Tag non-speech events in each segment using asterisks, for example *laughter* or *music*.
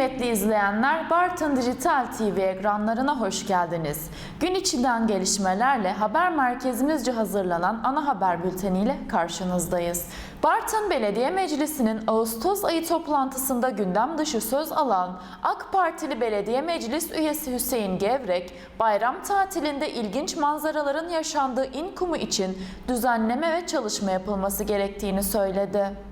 Kıymetli izleyenler, Bartın Dijital TV ekranlarına hoş geldiniz. Gün içinden gelişmelerle haber merkezimizce hazırlanan ana haber bülteniyle karşınızdayız. Bartın Belediye Meclisi'nin Ağustos ayı toplantısında gündem dışı söz alan AK Partili Belediye Meclis üyesi Hüseyin Gevrek, bayram tatilinde ilginç manzaraların yaşandığı İnkumu için düzenleme ve çalışma yapılması gerektiğini söyledi.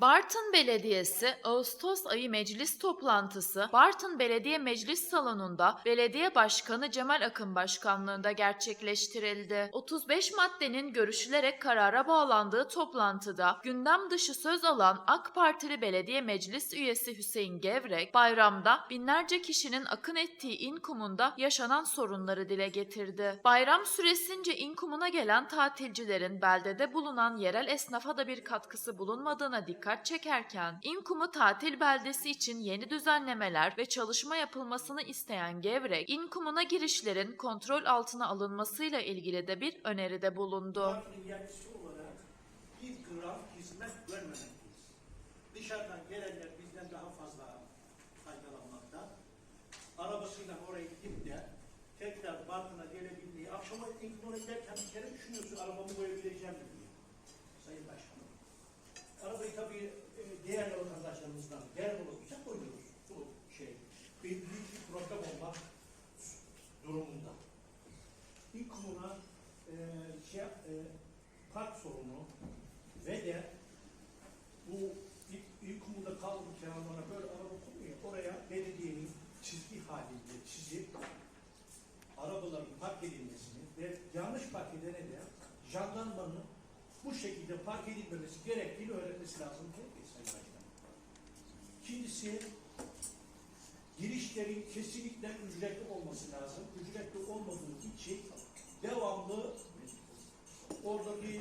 Bartın Belediyesi Ağustos ayı meclis toplantısı Bartın Belediye Meclis Salonu'nda Belediye Başkanı Cemal Akın Başkanlığında gerçekleştirildi. 35 maddenin görüşülerek karara bağlandığı toplantıda gündem dışı söz alan AK Partili Belediye Meclis üyesi Hüseyin Gevrek, bayramda binlerce kişinin akın ettiği İnkum'unda yaşanan sorunları dile getirdi. Bayram süresince İnkum'una gelen tatilcilerin beldede bulunan yerel esnafa da bir katkısı bulunmadığına dikkat çekerken, İnkum'u tatil beldesi için yeni düzenlemeler ve çalışma yapılmasını isteyen Gevrek, İnkum'una girişlerin kontrol altına alınmasıyla ilgili de bir öneride bulundu. Bir gram hizmet görmemekteyiz. Dışarıdan gelenler bizden daha fazla faydalanmakta. Arabasıyla oraya gidip de tekrar Bartın'a gelebilmeyi, akşama oraya giderken bir kere düşünüyorsun arabamı koyabileceğim diye. Sayın Başkanım. Arabayı tabii e, diğer vatandaşlarımızdan değer olursa koyuyoruz. Bu şey. Bir büyük bir problem olmak durumunda. İlk buna e, şey, e, park sorunu ve de bu ilk, ilk kumunda kaldı kenarlarına böyle araba koyuyor. Oraya belediyenin çizgi halinde çizip arabaların park edilmesini ve yanlış park edene de jandarmanın bu şekilde park edilmemesi gerektiğini öğretmesi lazım mi Sayın Başkanım? İkincisi girişlerin kesinlikle ücretli olması lazım. Ücretli olmadığı için devamlı orada bir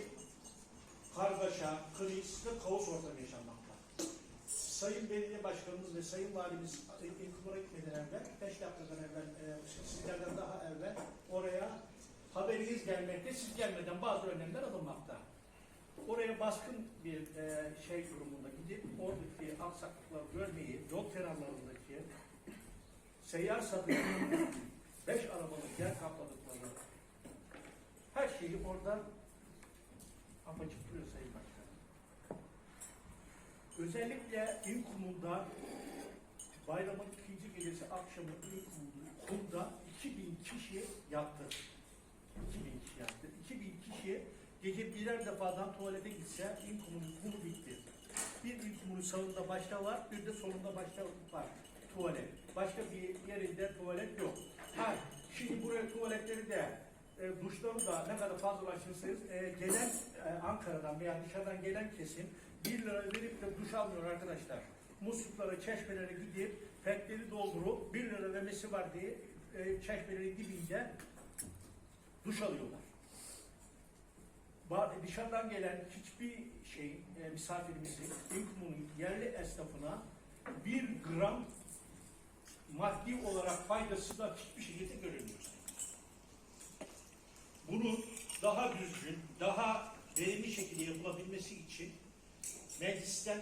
kargaşa, kriz ve kaos ortamı yaşanmakta. Sayın Belediye Başkanımız ve Sayın Valimiz İlkumara gitmeden evvel, 5 dakikadan evvel, e, sizlerden daha evvel oraya haberiniz gelmekte, siz gelmeden bazı önlemler alınmakta. Oraya baskın bir e, şey durumunda gidip oradaki aksaklıkları görmeyi, yol kenarlarındaki seyyar satıcının *laughs* beş arabalık yer kapladıkları her şeyi oradan apaçık duruyor Sayın Başkanım. Özellikle İlkum'unda bayramın ikinci gecesi akşamı İlkum'da 2000 kişi yattı. 2000 kişi yattı. 2000 kişi gece birer defadan tuvalete gitse İlkum'un kumu bitti. Bir İlkum'un sağında başta var, bir de solunda başta var tuvalet. Başka bir yerinde tuvalet yok. Ha, şimdi buraya tuvaletleri de e, duşları da ne kadar fazlalaşırsanız e, gelen e, Ankara'dan veya dışarıdan gelen kesim 1 lira verip de duş almıyor arkadaşlar. Musluklara, çeşmelere gidip petleri doldurup 1 lira vermesi var diye e, çeşmelerin dibinde duş alıyorlar. Dışarıdan gelen hiçbir şey e, misafirimizin İlkumu'nun yerli esnafına bir gram maddi olarak faydası da hiçbir şekilde görünmüyor. Bunu daha düzgün, daha verimli şekilde yapılabilmesi için meclisten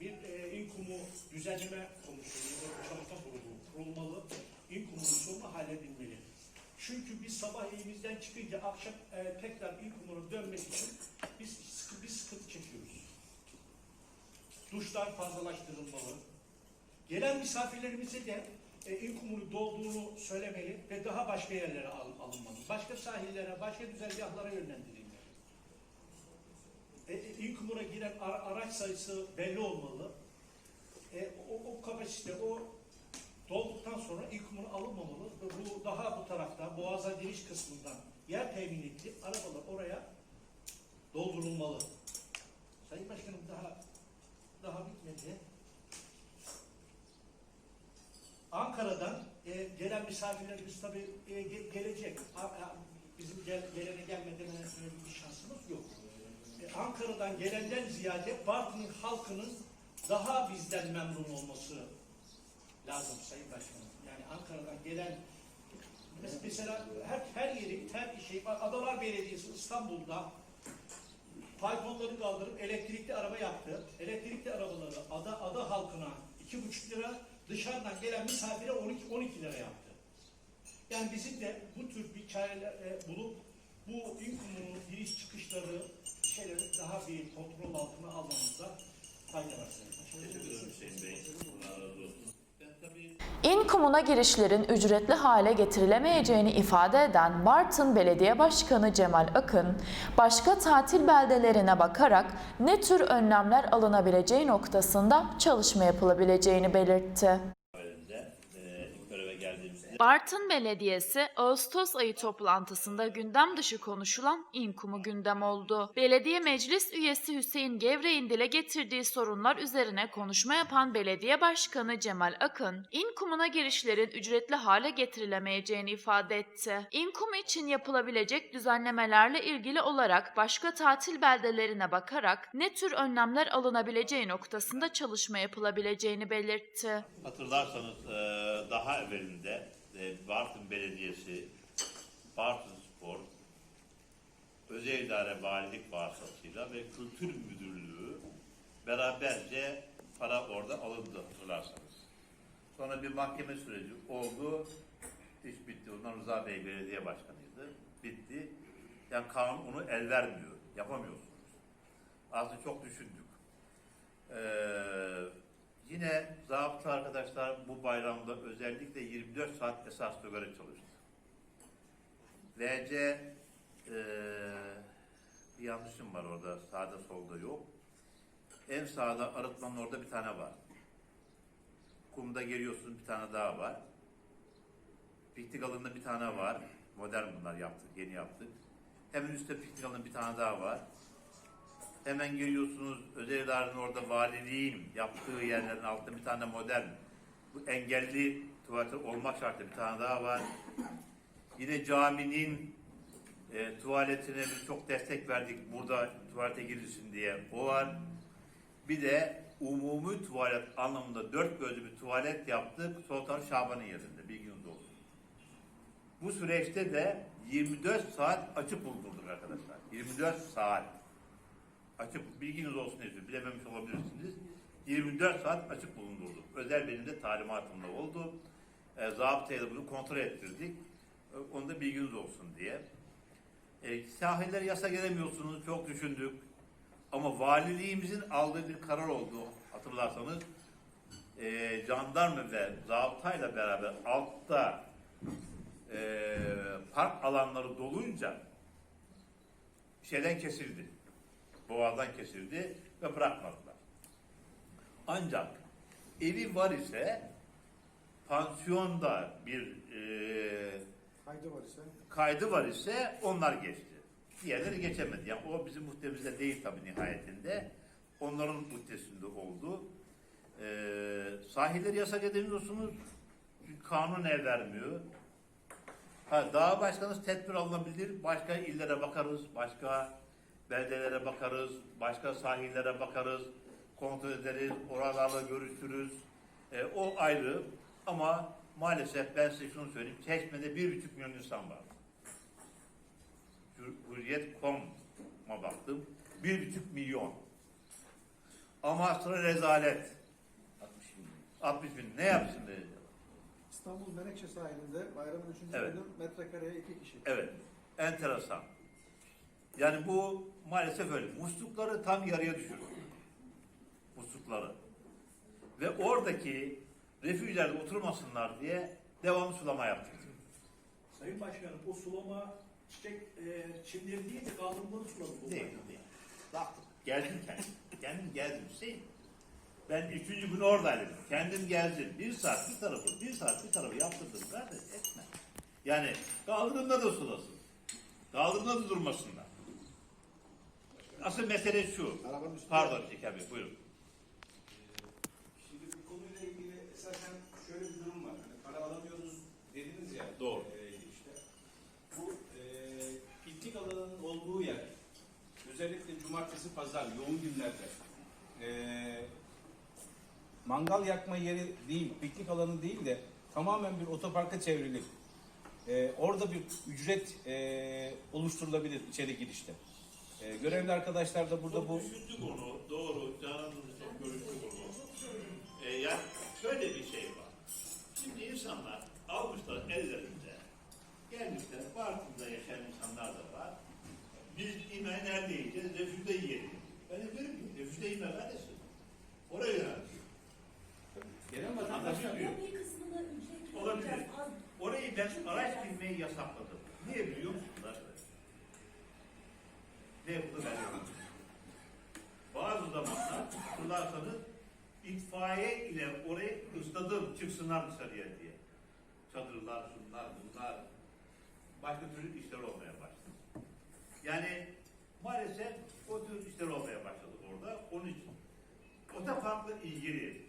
bir e, İnkumu düzenleme komisyonu ya da çalışma grubu kurulmalı. İnkumunun sorunu halledilmeli. Çünkü biz sabah evimizden çıkınca akşam e, tekrar İnkumuna dönmek için biz sıkı, bir sıkıntı çekiyoruz. Duşlar fazlalaştırılmalı. Gelen misafirlerimize de e, İnkumunu dolduğunu söylemeli ve daha başka yerlere al, alınmalı. Başka sahillere, başka güzergahlara yönlendirilmeli. E, e, İnkumuna giren ara- araç sayısı belli olmalı. E, o, o kapasite, o dolduktan sonra İnkumuna alınmamalı. Bu daha bu tarafta, Boğaz'a giriş kısmından yer temin edilip arabalar oraya doldurulmalı. Sayın Başkanım daha daha bitmedi. Ankara'dan e, gelen misafirlerimiz tabii e, ge- gelecek. A- a- bizim gel, gelene gelmeden bir şansımız yok. E, Ankara'dan gelenden ziyade Bartın'ın halkının daha bizden memnun olması lazım Sayın Başkanım. Yani Ankara'dan gelen mes- mesela her, her yeri, her şey var. Adalar Belediyesi İstanbul'da faytonları kaldırıp elektrikli araba yaptı. Elektrikli arabaları ada, ada halkına iki buçuk lira dışarıdan gelen misafire 12, 12 lira yaptı. Yani bizim de bu tür bir çareler e, bulup bu inkumunun giriş çıkışları şeyleri daha bir kontrol altına almamızda fayda var. Teşekkür ederim Hüseyin Bey. Allah razı olsun. Ben tabii İnkumuna girişlerin ücretli hale getirilemeyeceğini ifade eden Bartın Belediye Başkanı Cemal Akın, başka tatil beldelerine bakarak ne tür önlemler alınabileceği noktasında çalışma yapılabileceğini belirtti. halinde e, ilk göreve geldiğimizde Bartın Belediyesi Ağustos ayı toplantısında gündem dışı konuşulan İnkum'u gündem oldu. Belediye Meclis üyesi Hüseyin Gevrek'in dile getirdiği sorunlar üzerine konuşma yapan Belediye Başkanı Cemal Akın, İnkum'una girişlerin ücretli hale getirilemeyeceğini ifade etti. İnkum için yapılabilecek düzenlemelerle ilgili olarak başka tatil beldelerine bakarak ne tür önlemler alınabileceği noktasında çalışma yapılabileceğini belirtti. hatırlarsanız daha evvelinde e, Bartın Belediyesi, Bartın Spor, Özel İdare Valilik vasıtasıyla ve Kültür Müdürlüğü beraberce para orada alındı hatırlarsanız. Sonra bir mahkeme süreci oldu. İş bitti. Ondan Rıza Bey belediye başkanıydı. Bitti. Yani kanun onu el vermiyor. Yapamıyorsunuz. Aslında çok düşündük. Ee, yine zabıta arkadaşlar bu bayramda özellikle 24 saat esaslı göre çalıştı. VC ee, bir yanlışım var orada sağda solda yok. En sağda arıtmanın orada bir tane var. Kumda geliyorsun bir tane daha var. Piknik alanında bir tane var. Modern bunlar yaptık, yeni yaptık. Hemen üstte piknik alanında bir tane daha var. Hemen geliyorsunuz özel idarenin orada valiliğin yaptığı yerlerin altında bir tane modern. Bu engelli tuvaleti olmak şartı bir tane daha var. Yine caminin e, tuvaletine biz çok destek verdik burada tuvalete girilsin diye. O var. Bir de umumi tuvalet anlamında dört gözlü bir tuvalet yaptık Sultan Şaban'ın yerinde. Bilginiz olsun. Bu süreçte de 24 saat açık bulundurduk arkadaşlar. 24 saat açık bilginiz olsun diye bilememiş olabilirsiniz. 24 saat açık bulundurduk. Özel benim de talimatımda oldu. E, zabıtaya da bunu kontrol ettirdik. E, onu da bilginiz olsun diye. E, sahillere yasa gelemiyorsunuz. Çok düşündük. Ama valiliğimizin aldığı bir karar oldu hatırlarsanız. E, jandarma ve zabıtayla beraber altta e, park alanları dolunca şeyden kesildi. Boğazdan kesildi ve bırakmadılar. Ancak evi var ise pansiyonda bir e, Kaydı var ise kaydı var ise onlar geçti. Diğerleri geçemedi. Yani o bizim muhtemizde değil tabii nihayetinde. Onların muhtesinde oldu. Ee, sahilleri yasak edemiyorsunuz. Çünkü kanun el vermiyor. Ha, daha başkanız tedbir alınabilir. Başka illere bakarız. Başka beldelere bakarız. Başka sahillere bakarız. Kontrol ederiz. Oralarla görüşürüz. Ee, o ayrı. Ama maalesef ben size şunu söyleyeyim. Çeşme'de bir buçuk milyon insan var. Hür- Hürriyet.com'a baktım. Bir buçuk milyon. Ama sonra rezalet. 60 bin. 60 bin. Ne yapsın dedi. İstanbul Menekşe sahilinde bayramın 3. Evet. günü metrekareye iki kişi. Evet. Enteresan. Yani bu maalesef öyle. Muslukları tam yarıya düşürdü. Muslukları. Ve oradaki refüjlerde oturmasınlar diye devamlı sulama yaptık. Sayın Başkanım o sulama çiçek e, çimleri değil de kaldırımları suladık. o Değil, değil. Baktım. Geldim kendim. Kendim geldim Hüseyin. Ben üçüncü gün oradaydım. Kendim geldim. Bir saat bir tarafı, bir saat bir tarafı yaptırdım. Kardeş etme. Yani kaldırımda da sulasın. Kaldırımda da durmasınlar. Asıl mesele şu. Pardon Şeker Bey buyurun. Şimdi bu konuyla ilgili esasen şöyle bir durum var. Hani para alamıyoruz dediniz ya. Doğru. E, işte. Bu e, piknik alanının olduğu yer özellikle cumartesi pazar yoğun günlerde e, mangal yakma yeri değil, piknik alanı değil de tamamen bir otoparka çevrilip e, orada bir ücret e, oluşturulabilir içeri girişte. E, görevli arkadaşlar da burada çok bu. Düşündük onu, doğru. Canan Hanım'la çok görüştük onu. E, ee, yani şöyle bir şey var. Şimdi insanlar almışlar ellerinde. Gelmişler, Bartın'da yaşayan insanlar da var. Biz imen nerede yiyeceğiz? Refüjde yiyelim. Ben de diyorum ki, refüjde imen neredesin? Oraya yöneldim. Genel vatandaşlar diyor. Olabilir. Orayı ben araç bilmeyi yasakladım. Niye biliyor musunuz? Ne yapıldı ben. Bazı zamanlar hatırlarsanız itfaiye ile orayı ısladım çıksınlar dışarıya diye. Çadırlar, şunlar, bunlar. Başka türlü işler olmaya başladı. Yani maalesef o tür işler olmaya başladı orada. Onun için. Otoparkla ilgili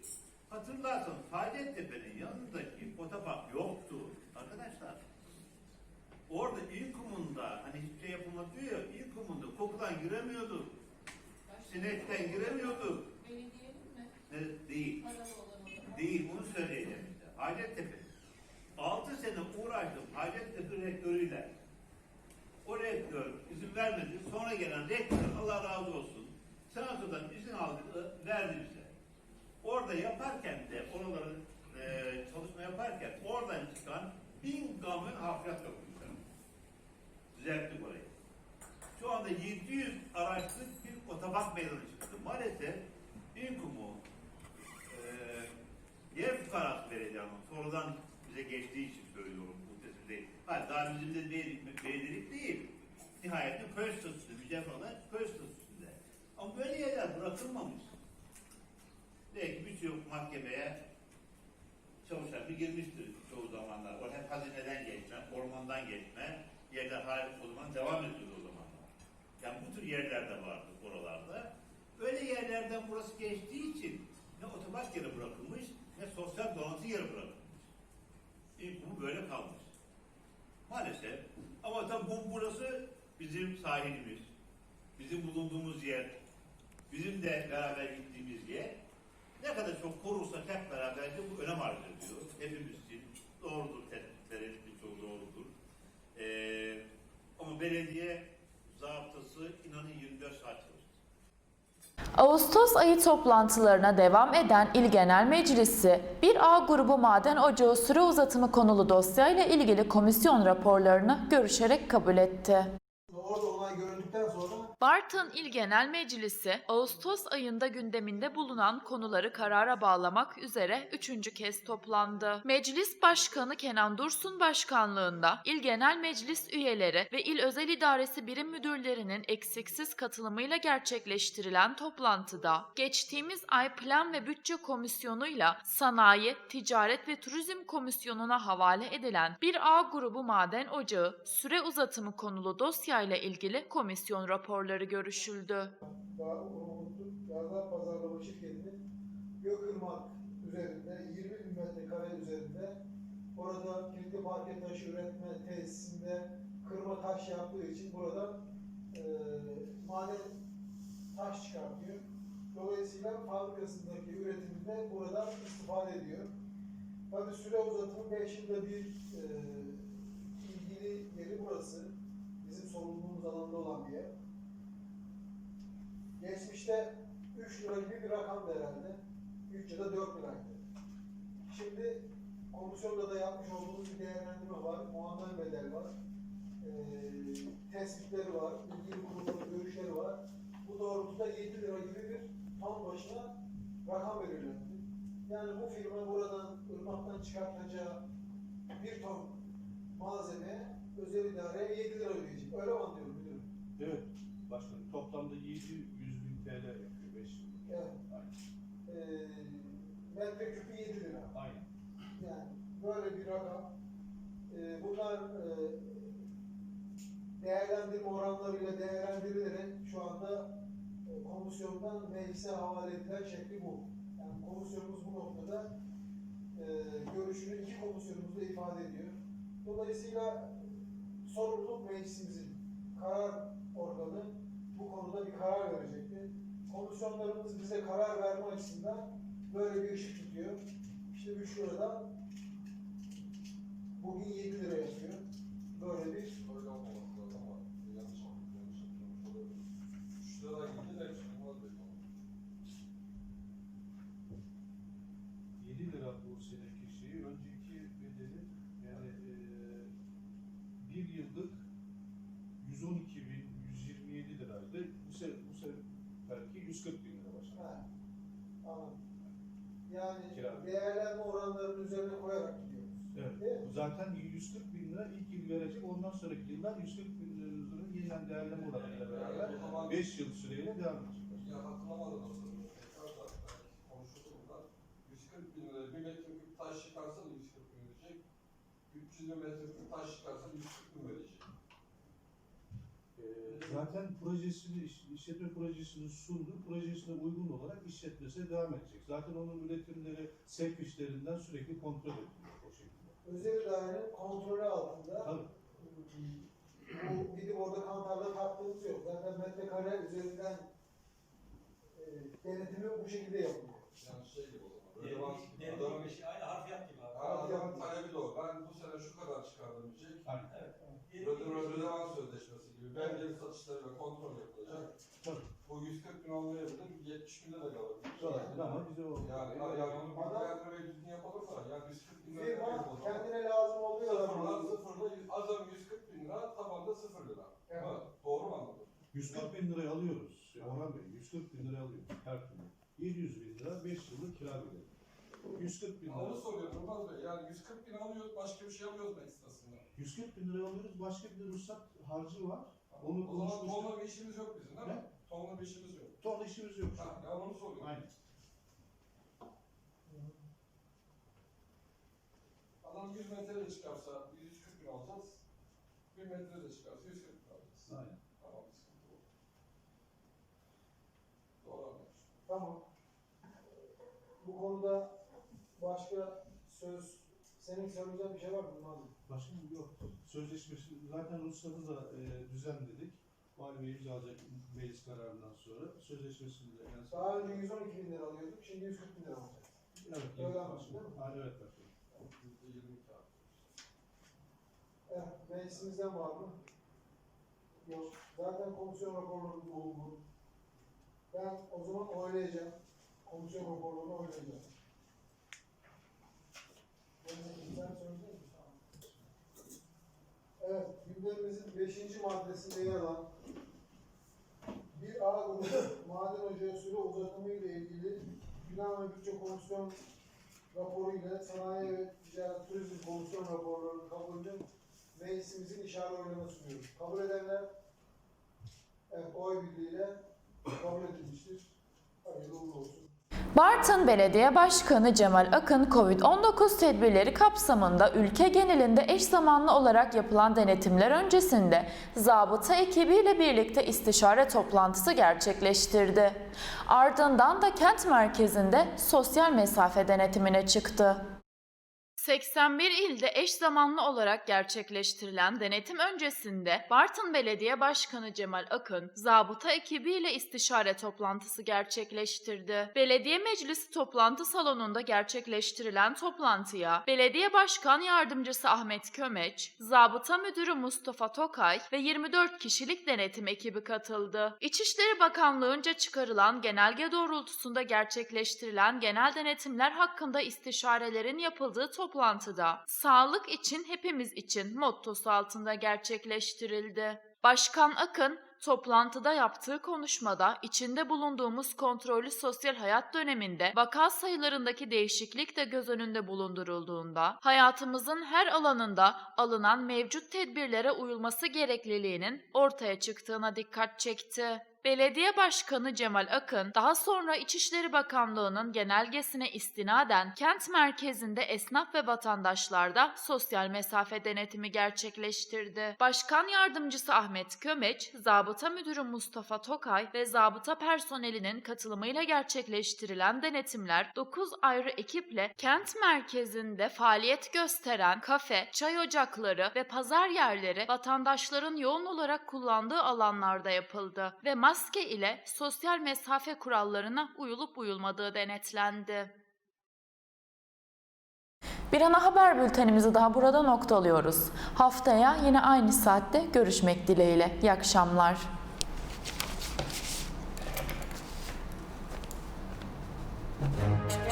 hatırlarsanız Hacettepe'nin yanındaki otopark yoktu arkadaşlar. Orada ilkumunda hani hiçbir şey yapılmadı diyor ya ilkumunda kokudan giremiyorduk. Sinekten giremiyorduk. Belediyenin mi? Ne, değil. Değil bunu söyleyeceğim işte. Hacettepe. 6 sene uğraştım Hacettepe rektörüyle. O rektör izin vermedi. Sonra gelen rektör Allah razı olsun. Senatodan izin aldı, verdi bize. Orada yaparken de oraların e, çalışma yaparken oradan çıkan bin gamın hafriyat yapmışlar. Düzelttik orayı. Şu anda 700 araçlık bir otobank meydanı çıktı. Maalesef İnkumu e, yer fukarası vereceğim. Sonradan bize geçtiği için söylüyorum. Muhtesim değil. Hayır daha bizim de belediyelik değil. Nihayetinde köy statüsünde, mücevher olan köy statüsünde. Ama böyle yerler bırakılmamış. Belki birçok mahkemeye çalışan bir girmiştir çoğu zamanlar. O hep hazineden geçme, ormandan geçme, yerler hali o zaman devam ediyor o zamanlar. Yani bu tür yerler de vardı oralarda. Öyle yerlerden burası geçtiği için ne otobank yeri bırakılmış ne sosyal donatı yeri bırakılmış. İlk bu böyle kalmış. Maalesef. Ama tabii bu burası bizim sahilimiz. Bizim bulunduğumuz yer. Bizim de beraber gittiğimiz yer. Ne kadar çok korursak hep beraber de bu önem arz ediyor. Hepimiz için doğrudur tespitlerin birçoğu doğrudur. Ee, ama belediye zabıtası inanın 24 saat çalıştı. Ağustos ayı toplantılarına devam eden İl Genel Meclisi, 1A grubu maden ocağı süre uzatımı konulu dosyayla ilgili komisyon raporlarını görüşerek kabul etti. Orada olay görüldükten sonra Bartın İl Genel Meclisi, Ağustos ayında gündeminde bulunan konuları karara bağlamak üzere üçüncü kez toplandı. Meclis Başkanı Kenan Dursun Başkanlığında İl Genel Meclis üyeleri ve İl Özel İdaresi Birim Müdürlerinin eksiksiz katılımıyla gerçekleştirilen toplantıda, geçtiğimiz ay Plan ve Bütçe Komisyonu'yla Sanayi, Ticaret ve Turizm Komisyonu'na havale edilen 1A grubu maden ocağı süre uzatımı konulu dosyayla ilgili komisyon raporları görüşüldü. daha unuttuk. Gaza Pazarlama Şirketi'nin Gökırmak üzerinde 20 bin metrekare üzerinde orada kilitli market taşı üretme tesisinde kırma taş yaptığı için burada e, maden taş çıkartıyor. Dolayısıyla fabrikasındaki üretiminde burada istifade ediyor. Tabii süre uzatımı 5 yılda bir e, ilgili yeri burası. Bizim sorumluluğumuz alanında olan bir yer. Geçmişte 3 lira gibi bir rakamdı herhalde. 3 ya da 4 liraydı. Şimdi komisyonda da yapmış olduğumuz bir değerlendirme var. Muammer bedel var. Ee, tespitleri var. ilgili kurumların görüşleri var. Bu doğrultuda 7 lira gibi bir ton başına rakam belirlendi. Yani bu firma buradan ırmaktan çıkartacağı bir ton malzeme özel idareye 7 lira ödeyecek. Öyle mi anlıyorum müdürüm? Evet başkanım toplamda 700 bin TL yapıyor 5 yıl. Evet. Ee, metreküpü 7 lira. Aynen. Yani böyle bir rakam. Ee, bunlar e, değerlendirme oranlarıyla değerlendirilerek şu anda e, komisyondan meclise havale edilen şekli bu. Yani komisyonumuz bu noktada e, görüşünü iki komisyonumuz da ifade ediyor. Dolayısıyla sorumluluk meclisimizin karar organı bu konuda bir karar verecekti. Komisyonlarımız bize karar verme açısından böyle bir ışık tutuyor. İşte 3 liradan bugün 7 lira yapıyor. Böyle bir Öyle olmaması lazım ama yanlış anladım, yanlış hatırlamış olabilirim. Üç lira yedi de çıkmaz dedim. 7 lira bu seneki şeyi önceki bedeli yani eee bir yıllık 112 bin 127 liraydı. Bu se bu seferki 140 bin lira başkanım. ha, anladım. Yani Kira. değerlenme oranlarının üzerine koyarak gidiyoruz. Evet. Değil mi? Zaten 140 bin lira ilk yıl verecek. Ondan sonraki yıllar 140 bin lira üzerine yeniden değerleme oranıyla beraber 5 yıl süreyle devam edecek. Ya hatırlamadım aslında. Tekrar konuşuldu bunlar. 140 bin lira bir metreküp taş çıkarsa da 140 bin verecek. 300 bin metreküp taş çıkarsa 140 bin verecek. Ee, Zaten projesini, iş- işletme projesini sundu. Projesine uygun olarak işletmesi devam edecek. Zaten onun üretimleri sevk işlerinden sürekli kontrol ediliyor o şekilde. Özel idarenin kontrolü altında Tabii. Bu gidip orada kantarda taktığımız yok. Zaten metrekare üzerinden e, denetimi bu şekilde yapılıyor. Yani şey gibi o zaman. Böyle var. Bir şey, aynı harfiyat gibi abi. Ha, adamın talebi de o. Ben bu sene şu kadar çıkardım diyecek. Aynen. Rödevan rödevan sözleşmesi gibi. Belgeli satışlarıyla kontrol yapılacak. Tabii. Bu 140 bin olmayabilir. 70 bin de kalabilir. Olabilir ama bize o... Yani, yani onu Adam- bilgilendirmeyi düzgün yapalım da yani 140 bin lira Firma yapalım. Lira, tabanda 0 lira. Evet. Ha, doğru mu anladım? 140 bin liraya alıyoruz. Orhan Bey 140 bin liraya alıyoruz her türlü. 700 bin lira 5 yıllık kira bedeli. 140 bin Onu lira. soruyorum Yılmaz Bey. Yani 140 bin alıyoruz, başka bir şey alıyoruz mu ekstrasında? 140 bin liraya alıyoruz. Başka bir de ruhsat harcı var. Onu o zaman konuşmuştuk. tonla bir işimiz yok bizim değil mi? Ne? Tonla bir işimiz yok. Ton işimiz yok şu Ha, an. ya onu soruyorum. Aynen. Adam 100 metre çıkarsa 140 bin alacağız. 1 metre de çıkarsa 140 bin alacağız. Aynen. Tamam, sıkıntı yok. Doğru anlamış. Tamam. Bu konuda başka söz, senin söyleyeceğin bir şey var mı? Bey? Başka bir yok. Sözleşmesi zaten ruhsatı da e, düzenledik. Vali Bey imzalayacak meclis kararından sonra. Sözleşmesini de yani Daha önce 112 bin lira alıyorduk, şimdi 140 bin lira alacağız. Evet, Öyle anlaşıldı değil mi? Aynen evet başkanım. %22 artıyor. Evet, meclisimizden var mı? Yok. Zaten komisyon raporları bulundu. Ben o zaman oylayacağım. Komisyon raporlarını oylayacağım. Evet, gündemimizin 5. maddesinde yer alan bir A grubu *laughs* maden ocağı süre uzatımı ile ilgili Plan ve Bütçe Komisyon raporu ile Sanayi ve Ticaret Turizm Komisyon kabulünü meclisimizin işare oylarına sunuyoruz. Kabul edenler evet, oy birliğiyle kabul edilmiştir. Hayırlı uğurlu olsun. Bartın Belediye Başkanı Cemal Akın, Covid-19 tedbirleri kapsamında ülke genelinde eş zamanlı olarak yapılan denetimler öncesinde zabıta ekibiyle birlikte istişare toplantısı gerçekleştirdi. Ardından da kent merkezinde sosyal mesafe denetimine çıktı. 81 ilde eş zamanlı olarak gerçekleştirilen denetim öncesinde Bartın Belediye Başkanı Cemal Akın, zabıta ekibiyle istişare toplantısı gerçekleştirdi. Belediye Meclisi toplantı salonunda gerçekleştirilen toplantıya Belediye Başkan Yardımcısı Ahmet Kömeç, Zabıta Müdürü Mustafa Tokay ve 24 kişilik denetim ekibi katıldı. İçişleri Bakanlığı'nca çıkarılan genelge doğrultusunda gerçekleştirilen genel denetimler hakkında istişarelerin yapıldığı toplantıda sağlık için hepimiz için mottosu altında gerçekleştirildi. Başkan Akın toplantıda yaptığı konuşmada içinde bulunduğumuz kontrollü sosyal hayat döneminde vaka sayılarındaki değişiklik de göz önünde bulundurulduğunda hayatımızın her alanında alınan mevcut tedbirlere uyulması gerekliliğinin ortaya çıktığına dikkat çekti. Belediye Başkanı Cemal Akın daha sonra İçişleri Bakanlığı'nın genelgesine istinaden kent merkezinde esnaf ve vatandaşlarda sosyal mesafe denetimi gerçekleştirdi. Başkan Yardımcısı Ahmet Kömeç, Zabıta Müdürü Mustafa Tokay ve zabıta personelinin katılımıyla gerçekleştirilen denetimler 9 ayrı ekiple kent merkezinde faaliyet gösteren kafe, çay ocakları ve pazar yerleri vatandaşların yoğun olarak kullandığı alanlarda yapıldı ve maske ile sosyal mesafe kurallarına uyulup uyulmadığı denetlendi. Bir ana haber bültenimizi daha burada noktalıyoruz. Haftaya yine aynı saatte görüşmek dileğiyle. İyi akşamlar. Thank you.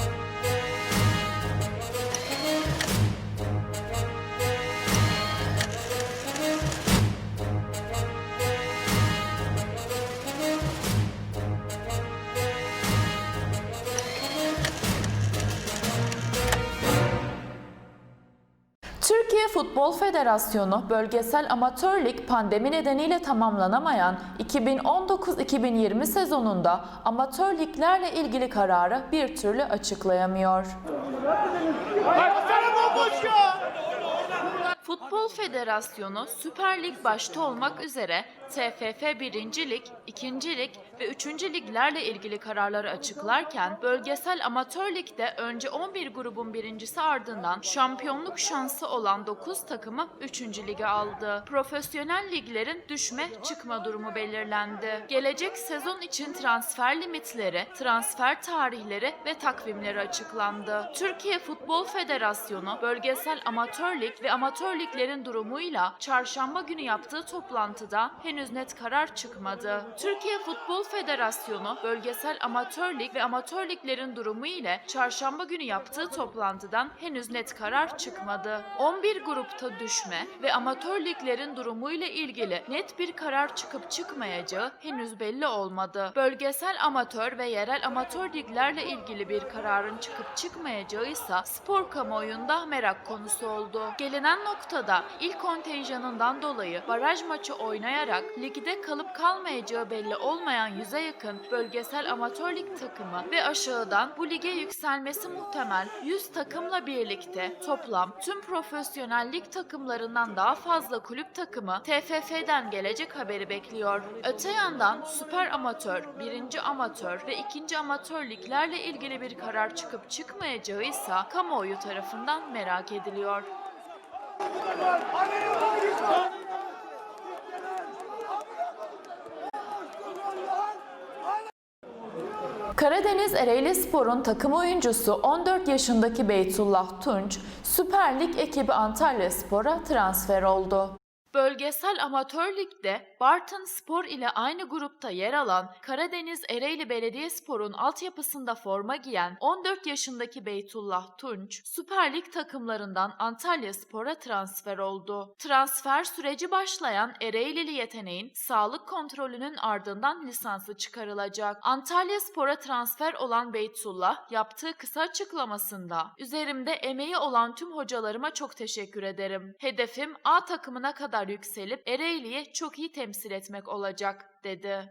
Futbol Federasyonu bölgesel amatör lig pandemi nedeniyle tamamlanamayan 2019-2020 sezonunda amatör liglerle ilgili kararı bir türlü açıklayamıyor. Futbol Federasyonu Süper Lig başta olmak üzere TFF 1. Lig, 2. Lig ve 3. liglerle ilgili kararları açıklarken bölgesel amatör ligde önce 11 grubun birincisi ardından şampiyonluk şansı olan 9 takımı 3. lige aldı. Profesyonel liglerin düşme çıkma durumu belirlendi. Gelecek sezon için transfer limitleri, transfer tarihleri ve takvimleri açıklandı. Türkiye Futbol Federasyonu bölgesel amatör lig ve amatör liglerin durumuyla çarşamba günü yaptığı toplantıda henüz net karar çıkmadı. Türkiye Futbol Federasyonu bölgesel amatör lig ve amatör liglerin durumu ile çarşamba günü yaptığı toplantıdan henüz net karar çıkmadı. 11 grupta düşme ve amatör liglerin durumu ile ilgili net bir karar çıkıp çıkmayacağı henüz belli olmadı. Bölgesel amatör ve yerel amatör liglerle ilgili bir kararın çıkıp çıkmayacağı ise spor kamuoyunda merak konusu oldu. Gelinen noktada ilk kontenjanından dolayı baraj maçı oynayarak ligde kalıp kalmayacağı belli olmayan yüze yakın bölgesel amatör lig takımı ve aşağıdan bu lige yükselmesi muhtemel 100 takımla birlikte toplam tüm profesyonel lig takımlarından daha fazla kulüp takımı TFF'den gelecek haberi bekliyor. Öte yandan süper amatör, birinci amatör ve ikinci amatör liglerle ilgili bir karar çıkıp çıkmayacağı ise kamuoyu tarafından merak ediliyor. Karadeniz Ereğli Spor'un takım oyuncusu 14 yaşındaki Beytullah Tunç, Süper Lig ekibi Antalya Spor'a transfer oldu. Bölgesel Amatör Lig'de Bartın Spor ile aynı grupta yer alan Karadeniz Ereğli Belediyespor'un altyapısında forma giyen 14 yaşındaki Beytullah Tunç, Süper Lig takımlarından Antalya Spor'a transfer oldu. Transfer süreci başlayan Ereğlili yeteneğin sağlık kontrolünün ardından lisansı çıkarılacak. Antalya Spor'a transfer olan Beytullah yaptığı kısa açıklamasında "Üzerimde emeği olan tüm hocalarıma çok teşekkür ederim. Hedefim A takımına kadar yükselip Ereğli'yi çok iyi temsil etmek olacak." dedi.